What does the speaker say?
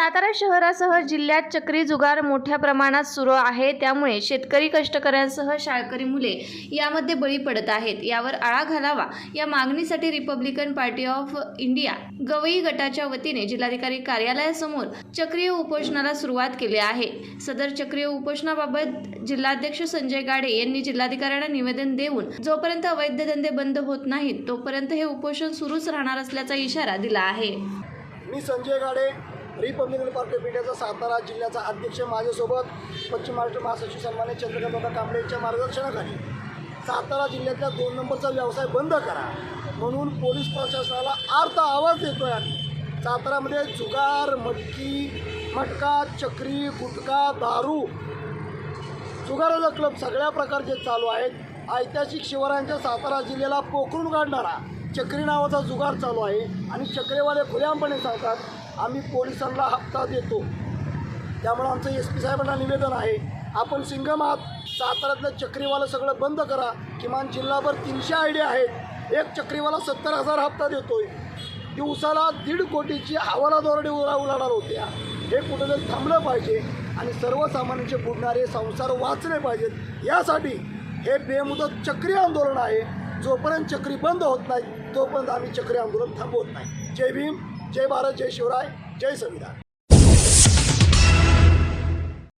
सातारा शहरासह जिल्ह्यात चक्री जुगार मोठ्या प्रमाणात सुरू आहे. त्यामुळे शेतकरी कष्टकऱ्यांसह शाळकरी मुले यामध्ये बळी पडत आहेत. यावर आळा घालावा. या मागणीसाठी Republican party of India Gavai गटाच्या वतीने जिल्हाधिकारी कार्यालयासमोर चक्रीय उपोषणाला सुरुवात केली आहे. सदर चक्रीय उपोषणाबाबत जिल्हाध्यक्ष संजय गाडे यांनी जिल्हाधिकाऱ्यांना निवेदन देऊन जोपर्यंत अवैध धंदे बंद होत नाहीत तोपर्यंत हे उपोषण सुरूच राहणार असल्याचा इशारा दिला आहे. मी Sanjay Gade Republican party of इंडियाचा सातारा जिल्ह्याचा अध्यक्ष माझ्यासोबत पश्चिम महाराष्ट्र महासचिव सन्मान्य चंद्रकांतदादा कांबळे यांच्या मार्गदर्शनाखाली सातारा जिल्ह्यातल्या दोन नंबरचा व्यवसाय बंद करा म्हणून पोलीस प्रशासनाला आर्थ आवाज देतोय आम्ही. सातारामध्ये जुगार मटकी मटका चक्री गुटखा दारू जुगाराचा क्लब सगळ्या प्रकारचे चालू आहेत. ऐतिहासिक शिवरायांच्या सातारा जिल्ह्याला पोखरून काढणारा चक्री नावाचा जुगार चालू आहे. आणि चक्रेवाले खुल्यामपणे सांगतात आम्ही पोलिसांना हप्ता देतो. त्यामुळे आमचं एस पी साहेबांना निवेदन आहे आपण सिंगम आहात साताऱ्यातलं चक्रीवाला सगळं बंद करा. किमान जिल्हाभर तीनशे आयडिया आहेत. एक चक्रीवाला सत्तर हजार हप्ता देतोय. दिवसाला दीड कोटीची हवाला दरोडे उरा उलाढाल होत्या. हे कुठंतरी थांबलं पाहिजे आणि सर्वसामान्यांचे बुडणारे संसार वाचले पाहिजेत. यासाठी हे बेमुदत चक्री आंदोलन आहे. जोपर्यंत चक्री बंद होत नाही तोपर्यंत आम्ही चक्री आंदोलन थांबवत नाही. जय भीम. जय भारत जय शिवराय जय संविधान.